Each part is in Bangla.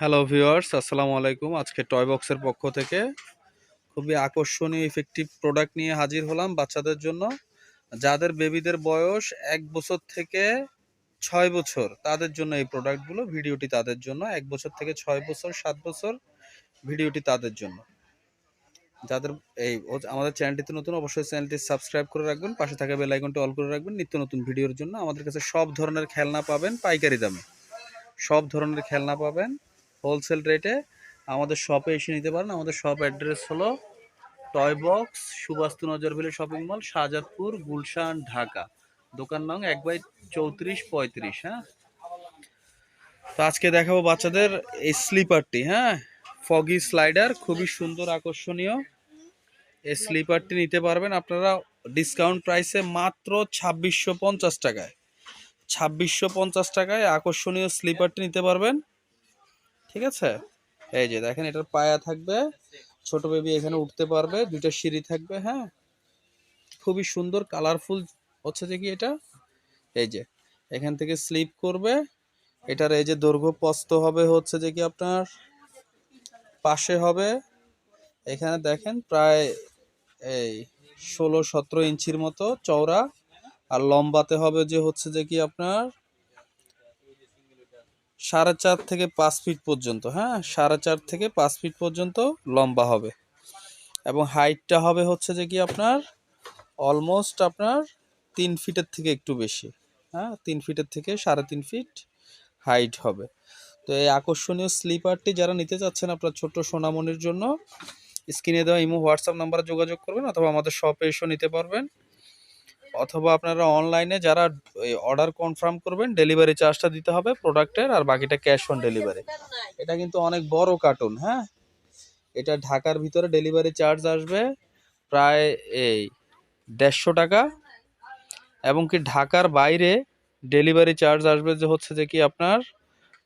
হ্যালো ভিউয়ার্স আসসালামু আলাইকুম। আজকে টয় বক্সের পক্ষ থেকে খুবই আকর্ষণীয় ইফেক্টিভ প্রোডাক্ট নিয়ে হাজির হলাম বাচ্চাদের জন্য। যাদের বেবিদের বয়স এক বছর থেকে ছয় বছর, তাদের জন্য এই প্রোডাক্টগুলো ভিডিওটি তাদের জন্য এক বছর থেকে ছয় বছর, সাত বছর ভিডিওটি তাদের জন্য। যাদের এই আমাদের চ্যানেলটিতে নতুন, অবশ্যই চ্যানেলটি সাবস্ক্রাইব করে রাখবেন। পাশে থাকা বেল আইকনটি অল করে রাখবেন। নিত্য নতুন ভিডিওর জন্য আমাদের কাছে সব ধরনের খেলনা পাবেন পাইকারি দামে। সব ধরনের খেলনা পাবেন। হোলসেল রেটে আমাদের শপে এসে নিতে পারেন। আমাদের শপ অ্যাড্রেস হলো toy box Suvastu Nazar Valley shopping mall Shahjadpur, Gulshan, Dhaka. দোকান নং এক বাই চৌত্রিশ, পঁয়ত্রিশ হ্যাঁ? তো আজকে দেখাবো বাচ্চাদের এই স্লিপারটি হ্যাঁ? ফগি স্লাইডার খুবই সুন্দর, আকর্ষণীয়। এই স্লিপারটি নিতে পারবেন আপনারা ডিসকাউন্ট প্রাইসে মাত্র ছাব্বিশশো পঞ্চাশ টাকায়। ছাব্বিশশো পঞ্চাশ টাকায় আকর্ষণীয় স্লিপারটি নিতে পারবেন। ঠিক আছে? এই যে দেখেন, এটার পায়া থাকবে। ছোট বেবি এখানে উঠতে পারবে, দুইটা সিঁড়ি থাকবে হ্যাঁ? খুবই সুন্দর কালারফুল হচ্ছে যে কি এটা? এই যে, এখান থেকে স্লিপ করবে। এটার এই যে দৈর্ঘ্য প্রস্থ হবে হচ্ছে যে কি আপনার? পাশে হবে। এখানে দেখেন, প্রায় এই ষোলো সতেরো ইঞ্চির মতো চওড়া। আর লম্বাতে হবে যে হচ্ছে যে কি আপনার? সাড়ে চার থেকে পাঁচ ফিট পর্যন্ত হ্যাঁ? সাড়ে চার থেকে পাঁচ ফিট পর্যন্ত লম্বা হবে। এবং হাইটটা হবে হচ্ছে যে কি আপনার? অলমোস্ট আপনার তিন ফিটের থেকে একটু বেশি হ্যাঁ? তিন ফিটের থেকে সাড়ে তিন ফিট হাইট হবে। তো এই আকর্ষণীয় স্লিপারটি যারা নিতে চাচ্ছেন আপনার ছোট্ট সোনামণির জন্য, স্ক্রিনে দেওয়া ইমো, হোয়াটসঅ্যাপ নাম্বারে যোগাযোগ করবেন অথবা আমাদের শপে এসেও নিতে পারবেন। অথবা আপনারা অনলাইনে যারা অর্ডার কনফার্ম করবেন ডেলিভারি চার্জটা দিতে হবে প্রোডাক্টের আর বাকিটা ক্যাশ অন ডেলিভারি এটা কিন্তু অনেক বড় কার্টুন হ্যাঁ? এটা ঢাকার ভিতরে ডেলিভারি চার্জ আসবে প্রায় এই দেড়শো টাকা এবং কি ঢাকার বাইরে ডেলিভারি চার্জ আসবে যে হচ্ছে যে কি আপনার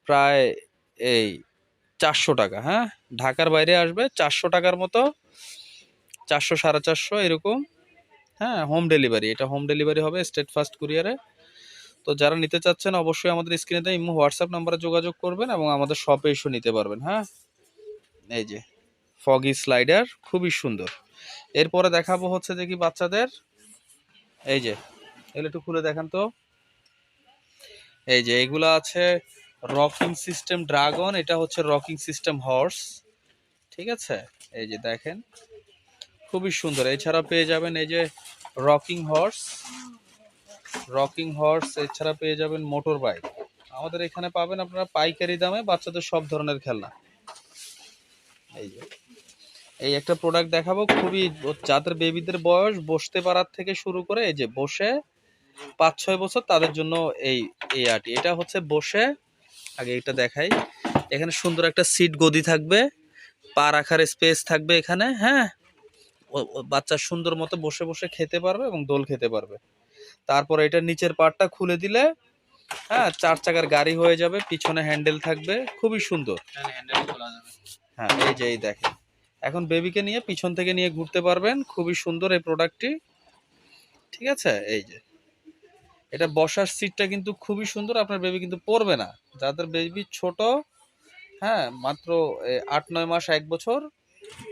প্রায় এই চারশো টাকা হ্যাঁ? ঢাকার বাইরে আসবে চারশো টাকার মতো, চারশো সাড়ে চারশো এরকম হ্যাঁ হোম ডেলিভারি এটা হোম ডেলিভারি হবে স্টেট ফাস্ট কুরিয়ারে তো যারা নিতে চাচ্ছেন, অবশ্যই আমাদের স্ক্রিনে দেয় ইমো হোয়াটসঅ্যাপ নাম্বারে যোগাযোগ করবেন এবং আমাদের শপে এসে নিতে পারবেন হ্যাঁ? এই যে ফগি স্লাইডার খুবই সুন্দর। এরপরে দেখাবো হচ্ছে কি বাচ্চাদের। এই যে, এগুলো একটু খুলে দেখান তো। এই যে, এগুলো আছে রকিং সিস্টেম ড্রাগন এটা হচ্ছে রকিং সিস্টেম হর্স ঠিক আছে? এই যে, দেখেন। খুবই সুন্দর। এছাড়া পেয়ে যাবেন এই যে রকিং হর্স। রকিং হর্স, এছাড়া পেয়ে যাবেন মোটর বাইক। আমাদের এখানে পাবেন আপনারা পাইকারি দামে বাচ্চাদের সব ধরনের খেলনা। এই যে। এই একটা প্রোডাক্ট দেখাবো, খুবই যাদের বেবিদের বয়স বসতে পারার থেকে শুরু করে এই যে বসে পাঁচ ছয় বছর তাদের জন্য এই এই আটি এটা হচ্ছে বসে। আগে এটা দেখাই। এখানে সুন্দর একটা সিট গদি থাকবে। পা রাখার স্পেস থাকবে এখানে হ্যাঁ? বাচ্চা সুন্দর মতো বসে বসে খেতে পারবে এবং দোল খেতে পারবে। তারপরে এটা নিচের পার্টটা খুলে দিলে হ্যাঁ চার চাকার গাড়ি হয়ে যাবে পিছনে হ্যান্ডেল থাকবে খুবই সুন্দর। হ্যাঁ এই যে এই দেখেন। এখন বেবিকে নিয়ে পিছন থেকে নিয়ে ঘুরতে পারবেন খুবই সুন্দর এই প্রোডাক্টটি। ঠিক আছে? এই যে। এটা বসার সিটটা কিন্তু খুবই সুন্দর আপনার বেবি কিন্তু পড়বে না। যাদের বেবি ছোট হ্যাঁ মাত্র আট নয় মাস এক বছর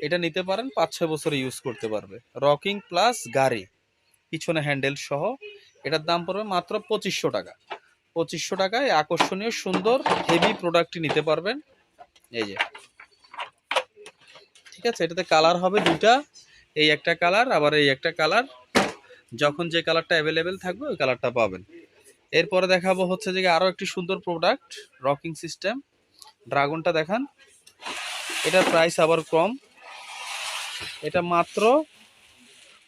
এটা নিতে পারেন পাঁচ ছয় বছর ইউজ করতে পারবে। রকিং প্লাস গাড়ি, পিছনে হ্যান্ডেল সহ। এটার দাম পড়বে মাত্র পঁচিশশো টাকা। পঁচিশশো টাকায় আকর্ষণীয়, সুন্দর হেভি প্রোডাক্টটি নিতে পারবেন। এই যে। ঠিক আছে, এটাতে কালার হবে দুটা এই একটা কালার আবার এই একটা কালার যখন যে কালারটা অ্যাভেলেবেল থাকবে, ওই কালারটা পাবেন। এরপরে দেখাবো হচ্ছে যে আরও একটি সুন্দর প্রোডাক্ট রকিং সিস্টেম ড্রাগনটা দেখান। এটার প্রাইস আবার কম। এটা মাত্র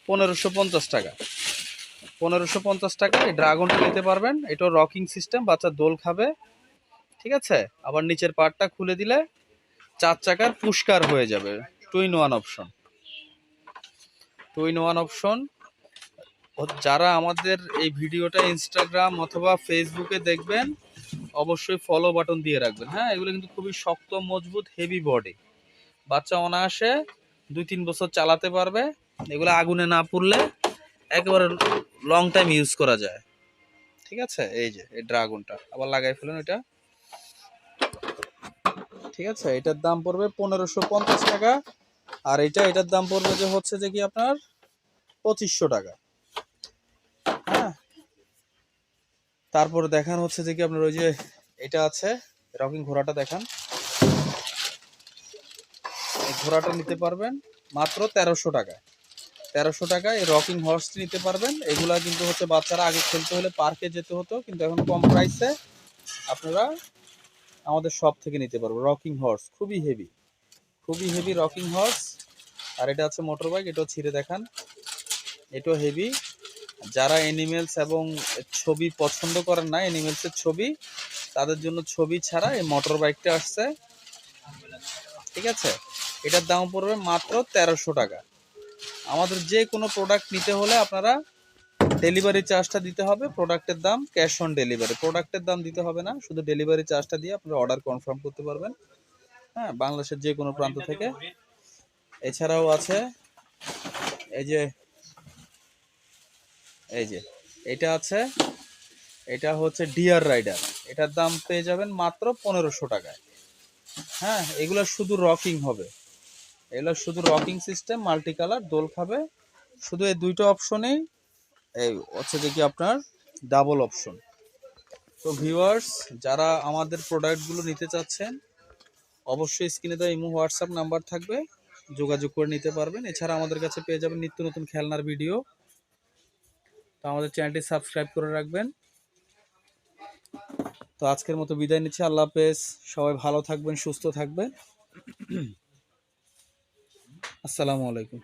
পনেরোশো পঞ্চাশ টাকা। পনেরোশো পঞ্চাশ টাকা, এই ড্রাগনটা নিতে পারবেন। এটা রকিং সিস্টেম, বাচ্চা দোল খাবে। ঠিক আছে? আবার নিচের পার্টটা খুলে দিলে চার চাকার পুষ্কার হয়ে যাবে। Two in one option two in one option যারা আমাদের এই ভিডিওটা ইনস্টাগ্রাম অথবা ফেসবুকে দেখবেন, অবশ্যই ফলো বাটন দিয়ে রাখবেন। হ্যাঁ এগুলো কিন্তু খুবই শক্ত, মজবুত হেভি বডি বাচ্চা অনায়াসে দুই তিন বছর চালাতে পারবে। এগুলো আগুনে না পুড়লে একেবারে লং টাইম ইউজ করা যায়। ঠিক আছে? এই যে, এই ড্রাগনটা আবার লাগাই ফেলুন এটা। ঠিক আছে? এটার দাম পড়বে পনেরোশো পঞ্চাশ টাকা। আর এটা, এটার দাম পড়বে যে হচ্ছে যে কি আপনার পঁচিশশো টাকা। হ্যাঁ? তারপরে দেখান হচ্ছে যে কি আপনার ওই যে এটা আছে, রকিং ঘোড়াটা দেখান। ঘোড়াটা নিতে পারবেন মাত্র তেরোশো টাকায়। তেরোশো টাকায় রকিং হর্সটি নিতে পারবেন। এগুলা কিন্তু হচ্ছে বাচ্চারা আগে খেলতে হলে পার্কে যেতে হতো, কিন্তু এখন কম প্রাইসে আপনারা আমাদের শপ থেকে নিতে পারব। রকিং হর্স, খুবই হেভি খুবই হেভি রকিং হর্স। আর এটা আছে মোটর বাইক এটাও ছিঁড়ে দেখান। এটাও হেভি যারা অ্যানিমেলস এবং ছবি পছন্দ করেন না অ্যানিমেলসের ছবি, তাদের জন্য ছবি ছাড়া এই মোটর বাইকটা আসছে। ঠিক আছে? এটার দাম পড়বে মাত্র তেরোশো টাকা। আমাদের যে কোনো প্রোডাক্ট নিতে হলে আপনারা ডেলিভারি চার্জটা দিতে হবে প্রোডাক্টের দাম ক্যাশ অন ডেলিভারি প্রোডাক্টের দাম দিতে হবে না, শুধু ডেলিভারি চার্জটা দিয়ে আপনারা অর্ডার কনফার্ম করতে পারবেন। হ্যাঁ বাংলাদেশের যে কোনো প্রান্ত থেকে। এছাড়াও আছে, এই যে এই যে, এটা আছে, এটা হচ্ছে ডিয়ার রাইডার এটার দাম পেয়ে যাবেন মাত্র পনেরোশো টাকায়। হ্যাঁ এগুলো শুধু রকিং হবে। এগুলো শুধু রকিং সিস্টেম মাল্টি কালার দোল খাবে। শুধু এই দুইটা অপশনেই এই হচ্ছে যে কি আপনার ডাবল অপশন তো ভিউয়ার্স যারা আমাদের প্রোডাক্টগুলো নিতে চাচ্ছেন, অবশ্যই স্ক্রিনে দেওয়া ইমো, হোয়াটসঅ্যাপ নাম্বার থাকবে। যোগাযোগ করে নিতে পারবেন। এছাড়া আমাদের কাছে পেয়ে যাবেন নিত্য নতুন খেলনার ভিডিও তো আমাদের চ্যানেলটি সাবস্ক্রাইব করে রাখবেন। তো আজকের মতো বিদায় নিচ্ছি। আল্লাহ হাফেজ। সবাই ভালো থাকবেন, সুস্থ থাকবেন। আসসালামু আলাইকুম।